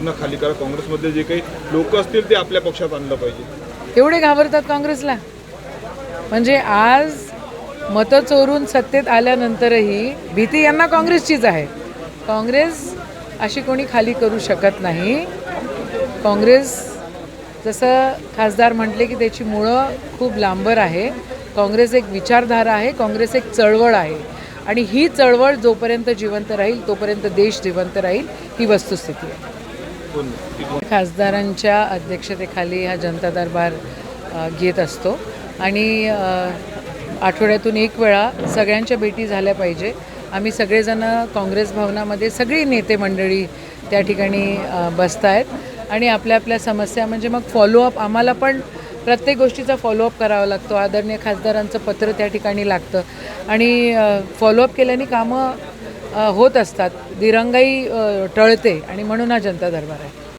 पूर्ण खाली करा काँग्रेसमध्ये जे काही लोक असतील ते आपल्या पक्षात आणलं पाहिजे. एवढे घाबरतात काँग्रेसला? म्हणजे आज मतं चोरून सत्तेत आल्यानंतरही भीती यांना काँग्रेसचीच आहे. काँग्रेस अशी कोणी खाली करू शकत नाही. काँग्रेस जसं खासदार म्हटले की त्याची मुळं खूप लांबर आहे. काँग्रेस एक विचारधारा आहे काँग्रेस एक चळवळ आहे. आणि ही चळवळ जोपर्यंत जिवंत राहील तोपर्यंत देश जिवंत राहील ही वस्तुस्थिती आहे. खासदारांच्या अध्यक्षतेखाली हा जनता दरबार घेत असतो. आणि आठवड्यातून एक वेळा सगळ्यांच्या भेटी झाल्या पाहिजे. आम्ही सगळेजण काँग्रेस भवनामध्ये सगळी नेते मंडळी त्या ठिकाणी बसत आहेत आणि आपल्या आपल्या समस्या म्हणजे मग फॉलोअप आम्हाला पण प्रत्येक गोष्टीचा फॉलोअप करावा लागतो. आदरणीय खासदारांचं पत्र त्या ठिकाणी लागतं. आणि फॉलोअप केल्याने कामं होत असतात. दिरंगाई टळते आणि म्हणून हा जनता दरबार आहे.